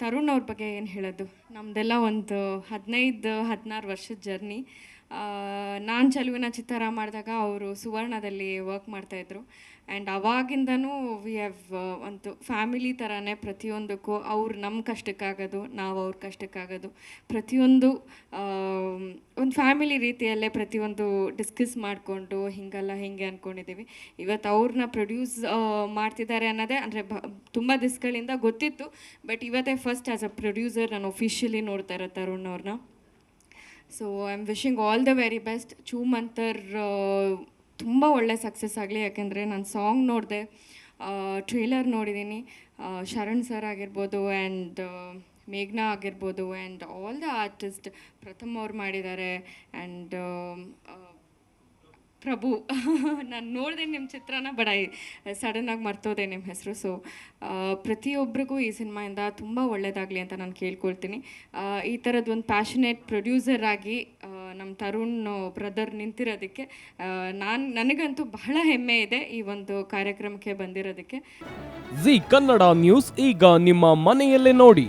ತರುಣ್ ಅವ್ರ ಬಗ್ಗೆ ಏನು ಹೇಳೋದು? ನಮ್ಮದೆಲ್ಲ ಒಂದು ಹದಿನೈದು, ಹದಿನಾರು ವರ್ಷದ ಜರ್ನಿ. ನಾನು ಚೆಲುವಿನ ಚಿತ್ತಾರ ಮಾಡಿದಾಗ ಅವರು ಸುವರ್ಣದಲ್ಲಿ ವರ್ಕ್ ಮಾಡ್ತಾಯಿದ್ರು ಆ್ಯಂಡ್ ಅವಾಗಿಂದನೂ ವಿ ಹ್ಯಾವ್ ಒಂದು ಫ್ಯಾಮಿಲಿ ಥರನೇ ಪ್ರತಿಯೊಂದಕ್ಕೂ ಅವ್ರು ನಮ್ಮ ಕಷ್ಟಕ್ಕಾಗೋದು, ನಾವು ಅವ್ರ ಕಷ್ಟಕ್ಕಾಗೋದು. ಪ್ರತಿಯೊಂದು ಒಂದು ಫ್ಯಾಮಿಲಿ ರೀತಿಯಲ್ಲೇ ಪ್ರತಿಯೊಂದು ಡಿಸ್ಕಸ್ ಮಾಡಿಕೊಂಡು ಹಿಂಗಲ್ಲ ಹಿಂಗೆ ಅಂದ್ಕೊಂಡಿದ್ದೀವಿ ಇವತ್ತು ಅವ್ರನ್ನ ಪ್ರೊಡ್ಯೂಸ್ ಮಾಡ್ತಿದ್ದಾರೆ ಅನ್ನೋದೇ ಅಂದರೆ ಬ, ತುಂಬ ದಿಸ್ಗಳಿಂದ ಗೊತ್ತಿತ್ತು. ಬಟ್ ಇವತ್ತೇ ಫಸ್ಟ್ ಆ್ಯಸ್ ಅ ಪ್ರೊಡ್ಯೂಸರ್ ನಾನು ಒಫಿಷಿಯಲಿ ನೋಡ್ತಾ ಇರೋ ತರುಣ್ ಅವ್ರನ್ನ so I am wishing all the very best Choo Mantar ತುಂಬ ಒಳ್ಳೆ ಸಕ್ಸಸ್ ಆಗಲಿ. ಯಾಕೆಂದರೆ ನಾನು ಸಾಂಗ್ ನೋಡಿದೆ ಟ್ರೇಲರ್ ನೋಡಿದ್ದೀನಿ ಶರಣ್ ಸರ್ ಆಗಿರ್ಬೋದು ಆ್ಯಂಡ್ ಮೇಘ್ನಾ ಆಗಿರ್ಬೋದು and all the artist Pratham ಅವ್ರು ಮಾಡಿದ್ದಾರೆ ಆ್ಯಂಡ್ ಪ್ರಭು. ನಾನು ನೋಡಿದೆ ನಿಮ್ಮ ಚಿತ್ರನ ಬಡ ಸಡನ್ನಾಗಿ ಮರ್ತೋದೆ ನಿಮ್ಮ ಹೆಸರು. ಸೊ ಪ್ರತಿಯೊಬ್ಬರಿಗೂ ಈ ಸಿನಿಮಾಯಿಂದ ತುಂಬ ಒಳ್ಳೆಯದಾಗಲಿ ಅಂತ ನಾನು ಕೇಳ್ಕೊಳ್ತೀನಿ. ಈ ಥರದ್ದು ಒಂದು ಪ್ಯಾಷನೇಟ್ ಪ್ರೊಡ್ಯೂಸರ್ ಆಗಿ ನಮ್ಮ ತರುಣ್ ಬ್ರದರ್ ನಿಂತಿರೋದಕ್ಕೆ ನಾನು, ನನಗಂತೂ ಬಹಳ ಹೆಮ್ಮೆ ಇದೆ ಈ ಒಂದು ಕಾರ್ಯಕ್ರಮಕ್ಕೆ ಬಂದಿರೋದಕ್ಕೆ. ಜಿ ಕನ್ನಡ ನ್ಯೂಸ್ ಈಗ ನಿಮ್ಮ ಮನೆಯಲ್ಲೇ ನೋಡಿ.